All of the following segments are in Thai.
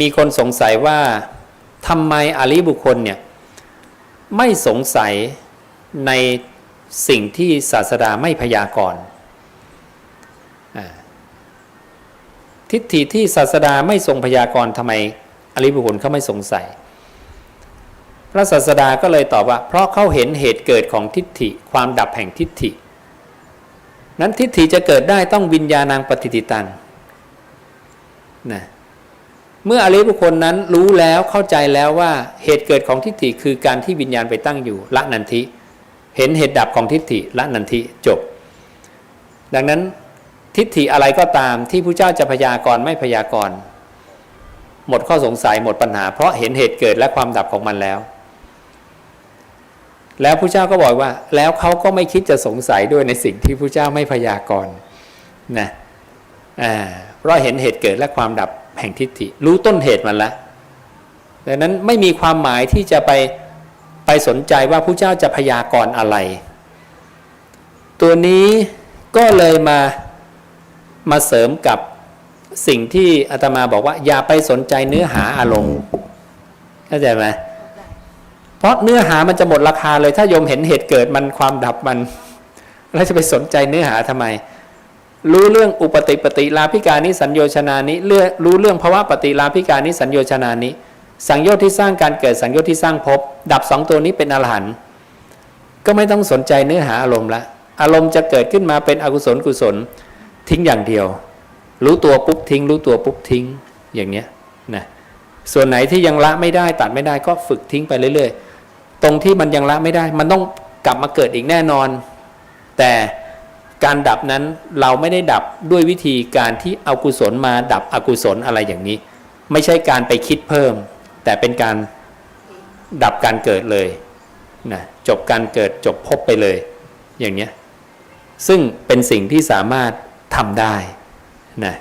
มีคนสงสัยว่าทำไมอริบุคคลเนี่ยไม่สงสัยในสิ่งที่ศาสดาไม่พยากรณ์ทิฏฐิที่ศาสดาไม่ทรงพยากรณ์ทำไมอริบุคคลเขาไม่สงสัย พระศาสดาก็เลยตอบว่า เพราะเขาเห็นเหตุเกิดของทิฏฐิความดับแห่งทิฏฐิ นั้นทิฏฐิจะเกิดได้ต้องวิญญาณังปฏิติตังนะ เมื่ออริบุคคลนั้นรู้แล้วเข้าใจแล้วว่าเหตุเกิดของทิฏฐิคือการที่วิญญาณไปตั้งอยู่ละนันทิ เห็นเหตุดับของทิฏฐิละนันทิจบ ดังนั้นทิฏฐิอะไรก็ตามที่พระเจ้าจะพยากรณ์ไม่พยากรณ์หมดข้อสงสัยหมดปัญหา เพราะเห็นเหตุเกิดและความดับของมันแล้ว แล้วพระเจ้าก็บอกว่า แล้วเขาก็ไม่คิดจะสงสัยด้วยในสิ่งที่พระเจ้าไม่พยากรณ์นะอ่าเพราะเห็นเหตุเกิดและความดับ แห่งทิฏฐิ รู้ต้นเหตุมันแล้วดังนั้นไม่มีความหมายที่จะไปไปสนใจว่าพระเจ้าจะพยากรณ์อะไร ตัวนี้ก็เลยมามาเสริมกับสิ่งที่อาตมาบอกว่า อย่าไปสนใจเนื้อหาอารมณ์เข้าใจไหมเพราะเนื้อหามันจะหมดราคาเลย ถ้าโยมเห็นเหตุเกิดมันความดับมันแล้วจะไปสนใจเนื้อหาทำไม รู้เรื่องอุปติปฏิลาภิการนิสัญโยชนานิเรื่องรู้เรื่องภาวะปฏิลาภิการนิสัญโยชนานิสังโยชน์ที่สร้างการเกิดสังโยชน์ที่สร้างภพดับสองตัวนี้เป็นอรหันต์ก็ไม่ต้องสนใจเนื้อหาอารมณ์ละ อารมณ์จะเกิดขึ้นมาเป็นอกุศลกุศลทิ้งอย่างเดียว รู้ตัวปุ๊บทิ้ง รู้ตัวปุ๊บทิ้งอย่างเนี้ยนะส่วนไหนที่ยังละไม่ได้ตัดไม่ได้ก็ฝึกทิ้งไปเรื่อย ๆ ตรงที่มันยังละไม่ได้ มันต้องกลับมาเกิดอีกแน่นอน แต่ การดับนั้นเราไม่ได้ดับด้วยวิธีการที่เอากุศลมาดับอกุศลอะไรอย่างนี้ ไม่ใช่การไปคิดเพิ่ม แต่เป็นการดับการเกิดเลยนะจบการเกิดจบพบไปเลย อย่างเนี้ยซึ่งเป็นสิ่งที่สามารถทำได้นะ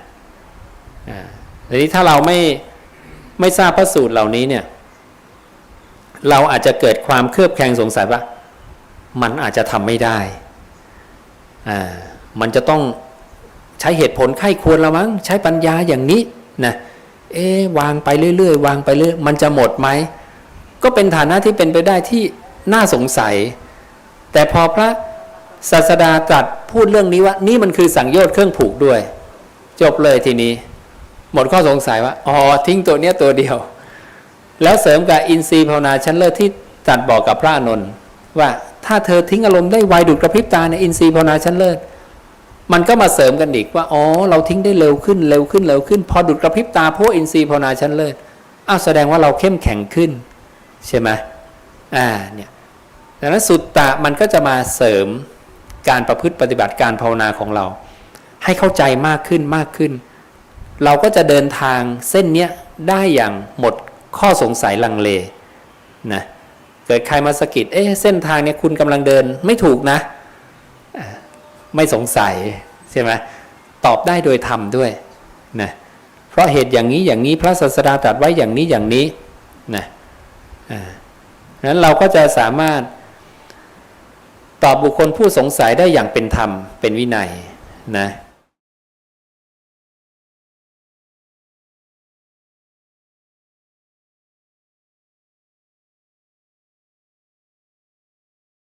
อ่าทีนี้ถ้าเราไม่ไม่ทราบพระสูตรเหล่านี้เนี่ยเราอาจจะเกิดความเครือบแคลงสงสัยว่า มันอาจจะทำไม่ได้ มันจะต้องใช้เหตุผลไข้ควรละมั้งใช้ปัญญาอย่างนี้นะเอ๊วางไปเรื่อยๆ วางไปเรื่อยมันจะหมดไหม ก็เป็นฐานะที่เป็นไปได้ที่น่าสงสัย แต่พอพระศาสดาตรัสพูดเรื่องนี้ว่า นี่มันคือสังโยชน์เครื่องผูกด้วย จบเลยทีนี้ หมดข้อสงสัยว่าอ๋อทิ้งตัวเนี้ยตัวเดียว แล้วเสริมกับอินทรีย์ภาวนาชั้นเลิศที่ตรัสบอกกับพระอานนท์ว่า ถ้าเธอทิ้งอารมณ์ได้ไวดุดกระพริบตาในอินทรีย์ภาวนาชั้นเลิศมันก็มาเสริมกันอีกว่าอ๋อเราทิ้งได้เร็วขึ้นเร็วขึ้นเร็วขึ้น พอดุดกระพริบตาพวกอินทรีย์ภาวนาชั้นเลิศอ้าวแสดงว่าเราเข้มแข็งขึ้น ใช่ไหมอ่าเนี่ยดังนั้นสุตตะมันก็จะมาเสริมการประพฤติปฏิบัติการภาวนาของเรา ให้เข้าใจมากขึ้นมากขึ้น เราก็จะเดินทางเส้นเนี้ยได้อย่างหมดข้อสงสัยลังเลนะ เกิดใครมาสะกิดเอ๊ะเส้นทางเนี้ยคุณกำลังเดินไม่ถูกนะ ไม่สงสัยใช่ไหมตอบได้โดยธรรมด้วยนะเพราะเหตุอย่างนี้อย่างนี้พระศาสดาตรัสไว้อย่างนี้อย่างนี้นะนั้นเราก็จะสามารถตอบบุคคลผู้สงสัยได้อย่างเป็นธรรมเป็นวินัยนะ